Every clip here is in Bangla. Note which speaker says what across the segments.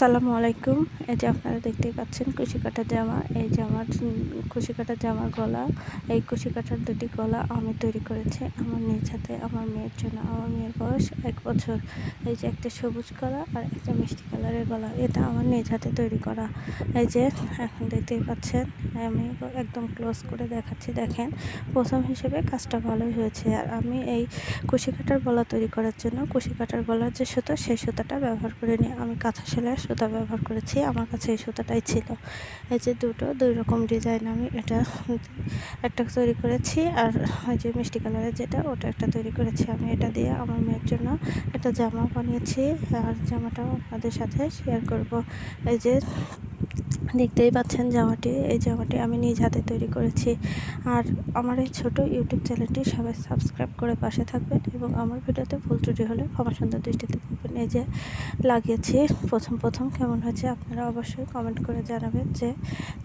Speaker 1: আসসালামু আলাইকুম। এই যে আপনারা দেখতেই পাচ্ছেন কুশি কাটা জামা। এই জামার কুশি কাটা জামার গলা, এই কুশি কাটার দুটি গলা আমি তৈরি করেছি আমার নিজ হাতে, আমার মেয়ের জন্য। আমার মেয়ের বয়স এক বছর। এই যে একটা সবুজ গলা আর একটা মিষ্টি কালারের গলা। এটা আমার নিজ হাতে তৈরি করা। এই যে এখন দেখতেই পাচ্ছেন, আমি একদম ক্লোজ করে দেখাচ্ছি। দেখেন, প্রথম হিসেবে কাজটা ভালোই হয়েছে। আর আমি এই কুশি কাটার গলা তৈরি করার জন্য কুশি কাটার গলার যে সুতো, সেই সুতাটা ব্যবহার করে নিয়ে আমি কাঁথা সেলাই সুতা ব্যবহার করেছি, আমার কাছে এই সুতাটাই ছিল। এই যে দুটো, দুই রকম ডিজাইন আমি এটা একটা তৈরি করেছি আর ওই যে মিষ্টি কালারের যেটা, ওটা একটা তৈরি করেছি আমি এটা দিয়ে। আমার মেয়ের জন্য একটা জামা বানিয়েছি আর জামাটাও আপনাদের সাথে শেয়ার করব। এই যে দেখতেই পাচ্ছেন জামাটি। এই জামাটি আমি নিজ হাতে তৈরি করেছি। আর আমার এই ছোটো ইউটিউব চ্যানেলটি সবাই সাবস্ক্রাইব করে পাশে থাকবেন এবং আমার ভিডিওতে ভুল ত্রুটি হলে ক্ষমা সুন্দর দৃষ্টিতে দেখবেন। এই যে লাগিয়েছি, প্রথম প্রথম কেমন হয়েছে আপনারা অবশ্যই কমেন্ট করে জানাবেন যে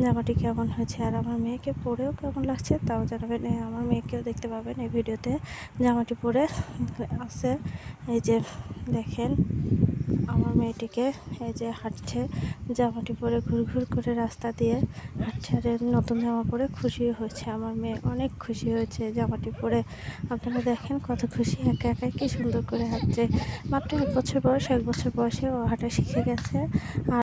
Speaker 1: জামাটি কেমন হয়েছে আর আমার মেয়েকে পরেও কেমন লাগছে তাও জানাবেন। আমার মেয়েকেও দেখতে পাবেন এই ভিডিওতে জামাটি পরে আছে। এই যে দেখেন আমার মেয়েটিকে এই যে হাঁটছে, জামাটি পরে ঘুর ঘুর করে রাস্তা দিয়ে হাঁটছে নতুন জামা পরে খুশি হয়েছে আমার মেয়ে, অনেক খুশি হয়েছে জামাটি পরে। আপনারা দেখেন কত খুশি, একা একাই কী সুন্দর করে হাঁটছে। মাত্র এক বছর বয়স, এক বছর বয়সে ও হাঁটা শিখে গেছে। আর